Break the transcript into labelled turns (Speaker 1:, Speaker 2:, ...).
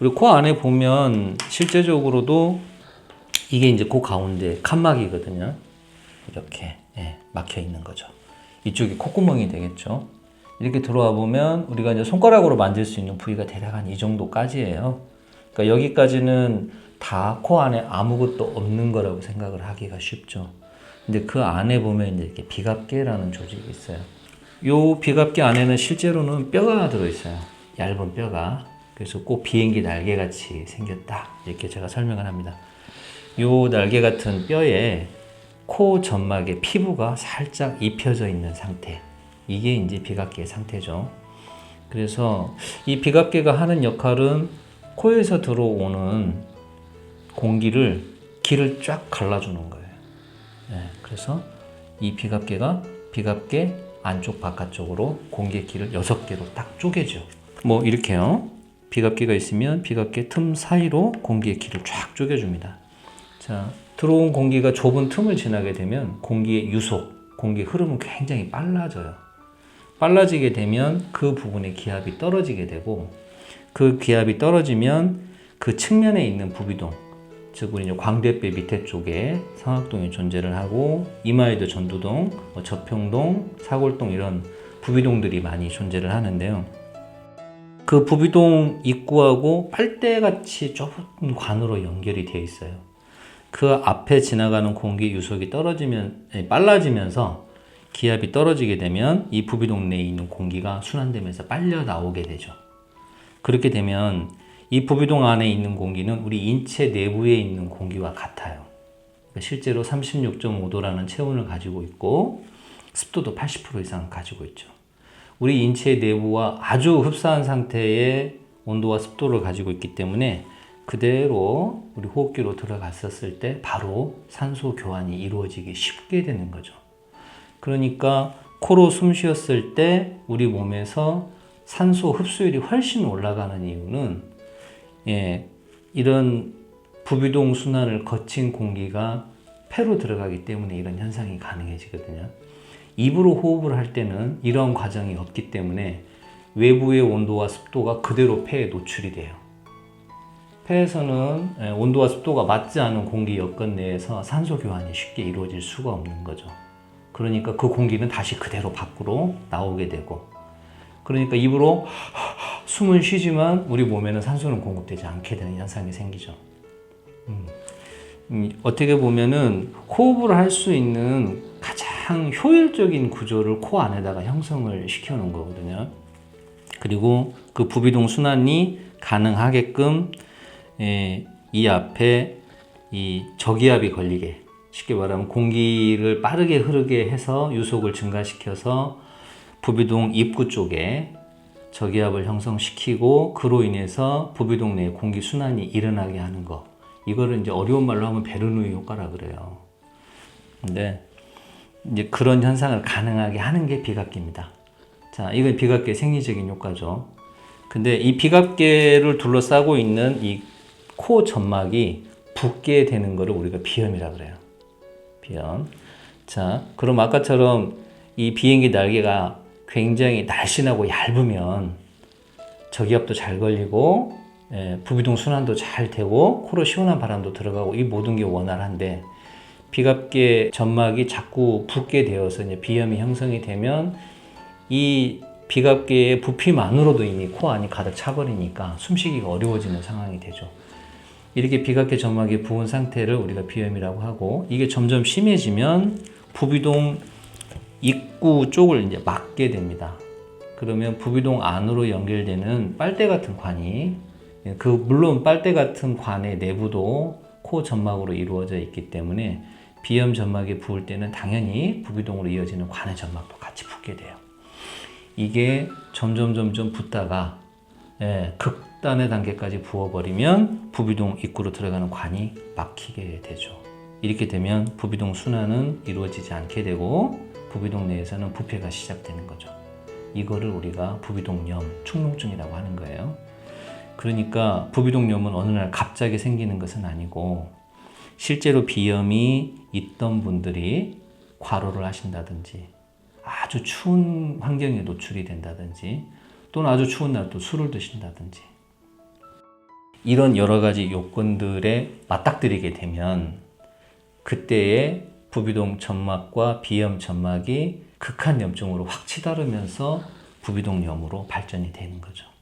Speaker 1: 우리 코 안에 보면 실제적으로도 이게 이제 코 가운데 칸막이거든요. 이렇게 예, 막혀 있는 거죠. 이쪽이 콧구멍이 되겠죠. 이렇게 들어와 보면 우리가 이제 손가락으로 만질 수 있는 부위가 대략 한 이 정도까지예요. 그러니까 여기까지는 다 코 안에 아무것도 없는 거라고 생각을 하기가 쉽죠. 근데 그 안에 보면 이제 이렇게 비갑계라는 조직이 있어요. 요 비갑계 안에는 실제로는 뼈가 들어 있어요. 얇은 뼈가. 그래서 꼭 비행기 날개 같이 생겼다. 이렇게 제가 설명을 합니다. 요 날개 같은 뼈에 코 점막에 피부가 살짝 입혀져 있는 상태. 이게 이제 비갑계의 상태죠. 그래서 이 비갑계가 하는 역할은 코에서 들어오는 공기를 길을 쫙 갈라주는 거예요. 네, 그래서 이 비갑계가 비갑계 안쪽 바깥쪽으로 공기의 길을 여섯 개로 딱 쪼개죠. 뭐 이렇게요. 비갑계가 있으면 비갑계 틈 사이로 공기의 길을 쫙 쪼개줍니다. 자, 들어온 공기가 좁은 틈을 지나게 되면 공기의 유속, 공기 흐름은 굉장히 빨라져요. 빨라지게 되면 그 부분의 기압이 떨어지게 되고 그 기압이 떨어지면 그 측면에 있는 부비동, 즉 우리 광대뼈 밑에 쪽에 상악동이 존재를 하고 이마에도 전두동, 뭐 저평동, 사골동 이런 부비동들이 많이 존재를 하는데요. 그 부비동 입구하고 빨대같이 좁은 관으로 연결이 되어 있어요. 그 앞에 지나가는 공기 유속이 떨어지면 빨라지면서 기압이 떨어지게 되면 이 부비동 내에 있는 공기가 순환되면서 빨려 나오게 되죠. 그렇게 되면 이 부비동 안에 있는 공기는 우리 인체 내부에 있는 공기와 같아요. 그러니까 실제로 36.5도라는 체온을 가지고 있고 습도도 80% 이상 가지고 있죠. 우리 인체 내부와 아주 흡사한 상태의 온도와 습도를 가지고 있기 때문에 그대로 우리 호흡기로 들어갔었을 때 바로 산소 교환이 이루어지기 쉽게 되는 거죠. 그러니까 코로 숨 쉬었을 때 우리 몸에서 산소 흡수율이 훨씬 올라가는 이유는 예, 이런 부비동 순환을 거친 공기가 폐로 들어가기 때문에 이런 현상이 가능해지거든요. 입으로 호흡을 할 때는 이런 과정이 없기 때문에 외부의 온도와 습도가 그대로 폐에 노출이 돼요. 폐에서는 예, 온도와 습도가 맞지 않은 공기 여건 내에서 산소 교환이 쉽게 이루어질 수가 없는 거죠. 그러니까 그 공기는 다시 그대로 밖으로 나오게 되고 그러니까 입으로 숨은 쉬지만 우리 몸에는 산소는 공급되지 않게 되는 현상이 생기죠. 음, 음, 어떻게 보면은 호흡을 할 수 있는 가장 효율적인 구조를 코 안에다가 형성을 시켜 놓은 거거든요. 그리고 그 부비동 순환이 가능하게끔 예, 이 앞에 이 저기압이 걸리게 쉽게 말하면 공기를 빠르게 흐르게 해서 유속을 증가시켜서 부비동 입구 쪽에 저기압을 형성시키고 그로 인해서 부비동 내 공기 순환이 일어나게 하는 거. 이거를 이제 어려운 말로 하면 베르누이 효과라 그래요. 근데 이제 그런 현상을 가능하게 하는 게 비갑계입니다. 자, 이건 비갑계 생리적인 효과죠. 근데 이 비갑계를 둘러싸고 있는 이 코 점막이 붓게 되는 거를 우리가 비염이라 그래요. 비염. 자, 그럼 아까처럼 이 비행기 날개가 굉장히 날씬하고 얇으면 저기압도 잘 걸리고 예, 부비동 순환도 잘 되고 코로 시원한 바람도 들어가고 이 모든 게 원활한데 비갑계 점막이 자꾸 붓게 되어서 이제 비염이 형성이 되면 이 비갑계의 부피만으로도 이미 코 안이 가득 차버리니까 숨쉬기가 어려워지는 상황이 되죠. 이렇게 비각계 점막이 부은 상태를 우리가 비염이라고 하고 이게 점점 심해지면 부비동 입구 쪽을 이제 막게 됩니다. 그러면 부비동 안으로 연결되는 빨대 같은 관이 그 물론 빨대 같은 관의 내부도 코 점막으로 이루어져 있기 때문에 비염 점막이 부을 때는 당연히 부비동으로 이어지는 관의 점막도 같이 붓게 돼요. 이게 점점 점점 붓다가 예, 극단의 단계까지 부어버리면 부비동 입구로 들어가는 관이 막히게 되죠. 이렇게 되면 부비동 순환은 이루어지지 않게 되고 부비동 내에서는 부패가 시작되는 거죠. 이거를 우리가 부비동염, 축농증이라고 하는 거예요. 그러니까 부비동염은 어느 날 갑자기 생기는 것은 아니고 실제로 비염이 있던 분들이 과로를 하신다든지 아주 추운 환경에 노출이 된다든지 또는 아주 추운 날 또 술을 드신다든지 이런 여러 가지 요건들에 맞닥뜨리게 되면 그때의 부비동 점막과 비염 점막이 극한 염증으로 확 치달으면서 부비동염으로 발전이 되는 거죠.